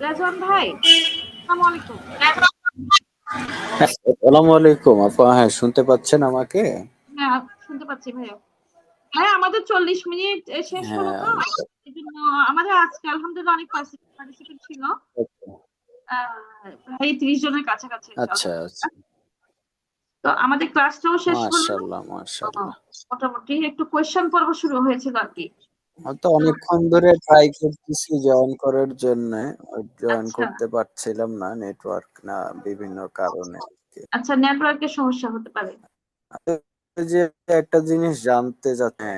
রেজওয়ান ভাই আসসালামু আলাইকুম আসসালামু আলাইকুম আপা হ্যাঁ শুনতে পাচ্ছেন আমাকে? হ্যাঁ শুনতে পাচ্ছি ভাইয়া। ভাই আমাদের চল্লিশ মিনিট শেষ হলো তো হ্যাঁ এই জন্য আমাদের আজকে আলহামদুলিল্লাহ অনেক পার্টিসিপেন্ট ছিল। আহ, প্রায় ত্রিশ জনের কাছাকাছি আচ্ছা আচ্ছা। তো আমাদের ক্লাসটাও শেষ হলো। মাশাআল্লাহ মাশাআল্লাহ। মোটামুটি একটু কোয়েশ্চেন পর্ব শুরু হয়েছিল আর কি। তো অনেকক্ষণ ধরে ট্রাই করতেছি জয়েন করার জন্য জয়েন আচ্ছা। করতে পারছিলাম না নেটওয়ার্ক না বিভিন্ন কারণে আচ্ছা নেটওয়ার্কের সমস্যা হতে পারে যে একটা জিনিস জানতে চাচ্ছি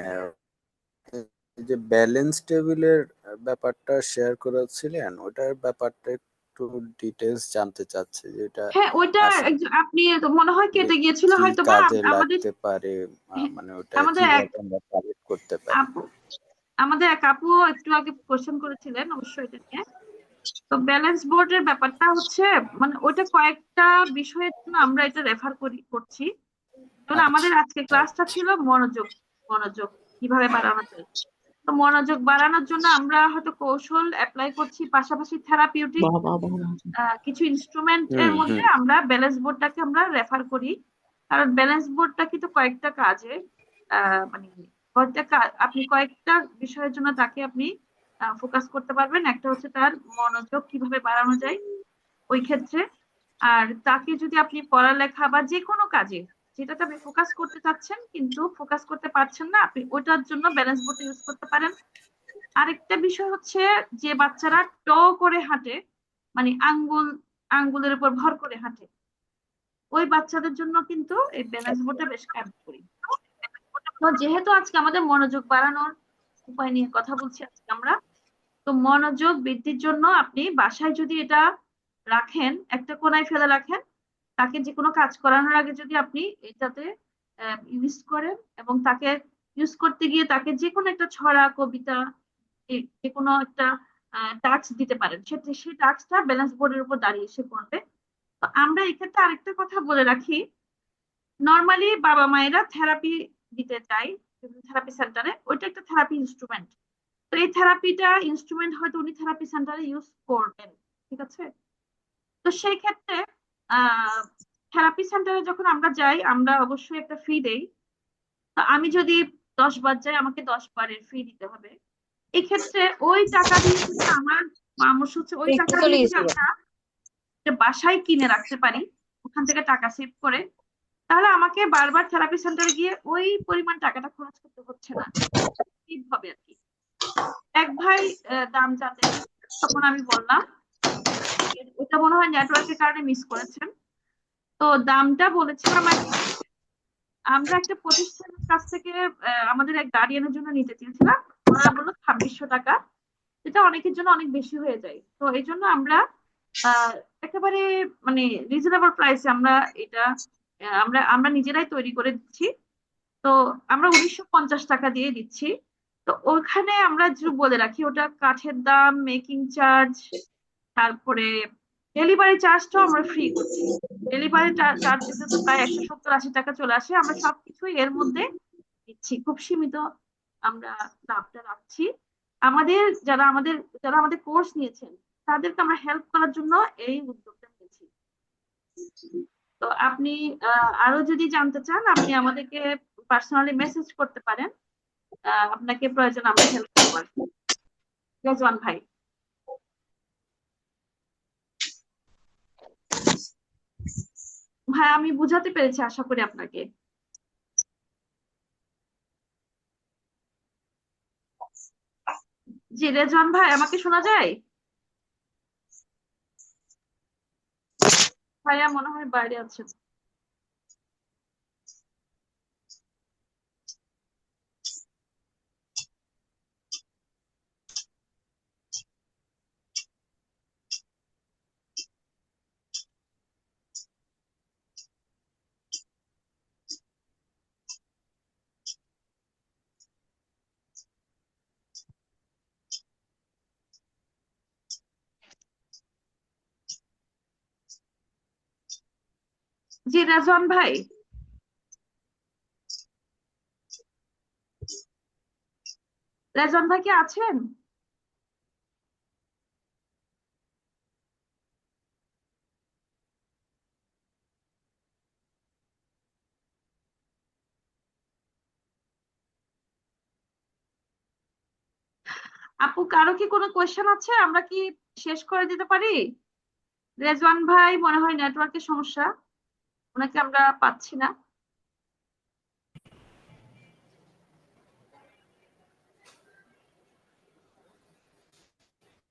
যে ব্যালেন্স টেবিলের ব্যাপারটা শেয়ার করেছিলেন ওটার ব্যাপারটা একটু ডিটেলস জানতে চাচ্ছি যেটা হ্যাঁ ওইটা আচ্ছা। আপনি তো মনে হয় কেটে গিয়েছিল হয়তো বা কাজে আমাদের লাগতে পারে মানে ওটা আমাদের করতে পারি আমাদের এক আপু একটু আগে কোশ্চেন করেছিলেন অবশ্যই এটা নিয়ে। তো ব্যালেন্স বোর্ডের ব্যাপারটা হচ্ছে মানে ওইটা কয়েকটা বিষয়ের জন্য আমরা এটা রেফার করি করছি। যেমন আচ্ছা। আমাদের আজকে ক্লাসটা ছিল মনোযোগ মনোযোগ কীভাবে বাড়ানো যায়। তো মনোযোগ বাড়ানোর জন্য আমরা হয়তো কৌশল অ্যাপ্লাই করছি পাশাপাশি থেরাপিউটিক কিছু ইনস্ট্রুমেন্ট এর মধ্যে আমরা ব্যালেন্স বোর্ডটাকে আমরা রেফার করি। কারণ ব্যালেন্স বোর্ডটা কিন্তু কয়েকটা কাজে মানে কয়েকটা আপনি কয়েকটা বিষয়ের জন্য তাকে আপনি ফোকাস করতে পারবেন। একটা হচ্ছে তার মনোযোগ কীভাবে বাড়ানো যায় ওই ক্ষেত্রে। আর তাকে যদি আপনি পড়ালেখা বা যে কোনো কাজে, যেটাতে আপনি ফোকাস করতে চাচ্ছেন কিন্তু ফোকাস করতে পারছেন না, আপনি ওটার জন্য ব্যালেন্স বোর্ড ইউজ করতে পারেন। আরেকটা বিষয় হচ্ছে যে বাচ্চারা ট করে হাঁটে মানে আঙ্গুল, আঙ্গুলের উপর ভর করে হাঁটে, ওই বাচ্চাদের জন্য কিন্তু এই ব্যালেন্স বোর্ডটা বেশ কার্যকরী। তো যেহেতু আজকে আমাদের মনোযোগ বাড়ানোর উপায় নিয়ে কথা বলছি আজকে আমরা, তো মনোযোগ বৃদ্ধির জন্য আপনি বাসায় যদি এটা রাখেন, একটা কোনায় ফেলে রাখেন, তাকে যে কোনো কাজ করানোর আগে যদি আপনি এটাতে ইউজ করেন এবং তাকে ইউজ করতে গিয়ে তাকে যে কোনো একটা ছড়া, কবিতা যে কোনো একটা টাচ দিতে পারেন। সে সেই টাচটা ব্যালেন্স বোর্ডের উপর দাঁড়িয়ে সে করবে। তো আমরা এক্ষেত্রে আরেকটা কথা বলে রাখি। নর্মালি বাবা মায়েরা থেরাপি দিতে চাই থেরাপি সেন্টারে ওইটা একটা থেরাপি ইনস্ট্রুমেন্ট তো এই থেরাপিটা ইনস্ট্রুমেন্ট হয়তো উনি থেরাপি সেন্টারে ইউজ করবেন ঠিক আছে? তো সেই ক্ষেত্রে থেরাপি সেন্টারে যখন আমরা যাই আমরা অবশ্যই একটা ফি দেই। তো আমি যদি দশ বার যাই আমাকে দশ বারের ফি দিতে হবে। এই ক্ষেত্রে ওই টাকা দিয়ে আমার পরামর্শ হচ্ছে ওই টাকা দিয়ে আমরা বাসায় কিনে রাখতে পারি ওখান থেকে টাকা সেভ করে তাহলে আমাকে বারবার থেরাপি সেন্টারে গিয়ে ওই পরিমাণ টাকাটা খরচ করতে হচ্ছে না। হবে আর কি। এক ভাই দাম জানতে তখন আমি বললাম ওটা মনে হয় নেটওয়ার্কের কারণে মিস করেছেন। তো দামটা বলেছিলাম আমরা একটা প্রতিষ্ঠানের কাছ থেকে আমাদের এক গার্ডিয়ানের জন্য নিতে চেয়েছিলাম। ওরা বলল ছাব্বিশশো টাকা। যেটা অনেকের জন্য অনেক বেশি হয়ে যায়। তো এই জন্য আমরা একেবারে মানে রিজনেবল প্রাইসে আমরা এটা আমরা আমরা নিজেরাই তৈরি করে দিচ্ছি। তো আমরা উনিশশো পঞ্চাশ টাকা দিয়ে দিচ্ছি। তো ওখানে আমরা বলে রাখি, ওটা কাঠের দাম মেকিং চার্জ তারপরে ডেলিভারি চার্জটাও আমরা ফ্রি করছি। ডেলিভারি চার্জ দিতে তো প্রায় একশো সত্তর আশি টাকা চলে আসে, আমরা সবকিছুই এর মধ্যে দিচ্ছি। খুব সীমিত আমরা লাভটা রাখছি। আমাদের যারা আমাদের যারা আমাদের কোর্স নিয়েছেন, তাদেরকে আমরা হেল্প করার জন্য এই উদ্যোগটা নিয়েছি। তো আপনি আরও যদি জানতে চান, আপনি আমাদেরকে পার্সোনালি মেসেজ করতে পারেন। আপনাকে প্রয়োজন আমরা হেল্প করব রেজওয়ান ভাই। ভাই, আমি বুঝাতে পেরেছি, আশা করি আপনাকে। জি, রেজওয়ান ভাই, আমাকে শোনা যায়? ভাইয়া মনে হয় বাইরে আছেন। জি রাজন ভাই। রাজন ভাই কি আছেন? আপু, কারও কি কোনো কোয়েশ্চেন আছে? আমরা কি শেষ করে দিতে পারি? রেজওয়ান ভাই, মনে হয় নেটওয়ার্কের সমস্যা। ওনাকে আমরা পাচ্ছি না।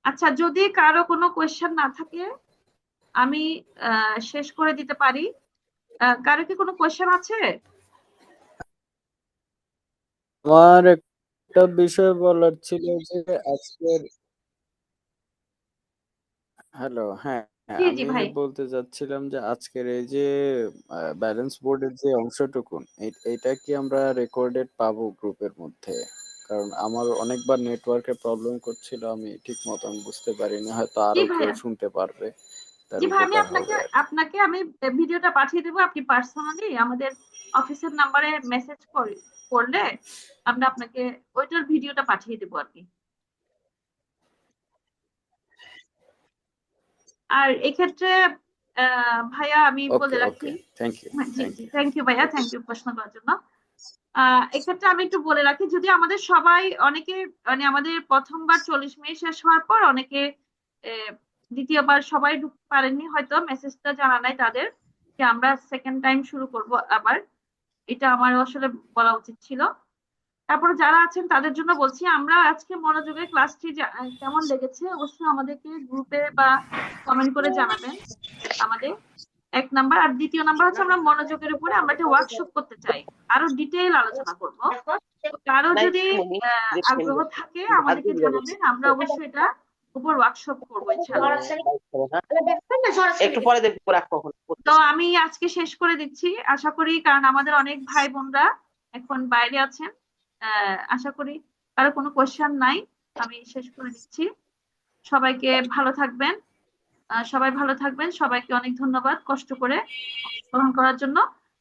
আচ্ছা যদি কারও কোনো কোয়েশ্চেন না থাকে, আমি শেষ করে দিতে পারি। কারও কি কোনো কোয়েশ্চেন আছে? আমার একটা বিষয় বলার ছিল যে আজকের হ্যালো হ্যাঁ। হ্যাঁ, জি, আমি জি, যে ভাই। বলতে চাচ্ছিলাম যে আজকের এই যে ব্যালেন্স বোর্ডের যে অংশটুকুন এইটা কি আমরা রেকর্ডেড পাবো গ্রুপের মধ্যে কারণ আমার অনেকবার নেটওয়ার্কের প্রবলেম করছিল আমি ঠিক মতন বুঝতে পারিনি হয়তো আরও কেউ ভাইয়া। শুনতে পারবে তার জি ভাই আমি উপকার আপনাকে হবে আর কি। আপনাকে আমি ভিডিওটা পাঠিয়ে দেবো আপনি পার্সোনালি আমাদের অফিসের নাম্বারে মেসেজ করলে আমরা আপনাকে ওইটার ভিডিওটা পাঠিয়ে দেবো আর কি আর এক্ষেত্রে ভাইয়া আমি বলে রাখি। থ্যাংক ইউ ভাইয়া থ্যাংক ইউ প্রশ্ন করার জন্য। এক্ষেত্রে আমি একটু বলে রাখি যদি আমাদের সবাই অনেকে মানে আমাদের প্রথমবার চল্লিশ মিনিট শেষ হওয়ার পর অনেকে দ্বিতীয়বার সবাই ঢুকতে পারেননি হয়তো মেসেজটা জানা নাই তাদের যে আমরা সেকেন্ড টাইম শুরু করব আবার। এটা আমার আসলে বলা উচিত ছিল। তারপরে যারা আছেন তাদের জন্য বলছি আমরা আজকে মনোযোগের ক্লাসটি কেমন লেগেছে অবশ্যই আমাদেরকে গ্রুপে বা কমেন্ট করে জানাবেন। আমাদের এক নাম্বার আর দ্বিতীয় নাম্বার হচ্ছে আমরা মনোযোগের উপরে আমরা একটা ওয়ার্কশপ করতে চাই। আরও ডিটেইল আলোচনা করব। কারও যদি আগ্রহ থাকে আমাদেরকে জানাবেন আমরা অবশ্যই এটা উপর ওয়ার্কশপ করব ইনশাআল্লাহ। একটু পরে। তো আমি আজকে শেষ করে দিচ্ছি। আশা করি কারণ আমাদের অনেক ভাই বোনরা এখন বাইরে আছেন। আশা করি কারও কোনো কোয়েশ্চেন নাই। আমি শেষ করে দিচ্ছি। সবাইকে ভালো থাকবেন। সবাই ভালো থাকবেন। সবাইকে অনেক ধন্যবাদ কষ্ট করে গ্রহণ করার জন্য।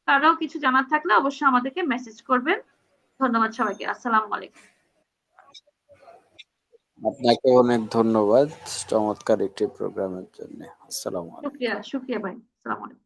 কারও কিছু জানার থাকলে অবশ্যই আমাদেরকে মেসেজ করবেন। ধন্যবাদ সবাইকে। আসসালামু আলাইকুম। আপনাকে অনেক ধন্যবাদ চমৎকার একটি প্রোগ্রামের জন্য। আসসালামু আলাইকুম। শুক্রিয়া শুক্রিয়া ভাই। আসসালামু আলাইকুম।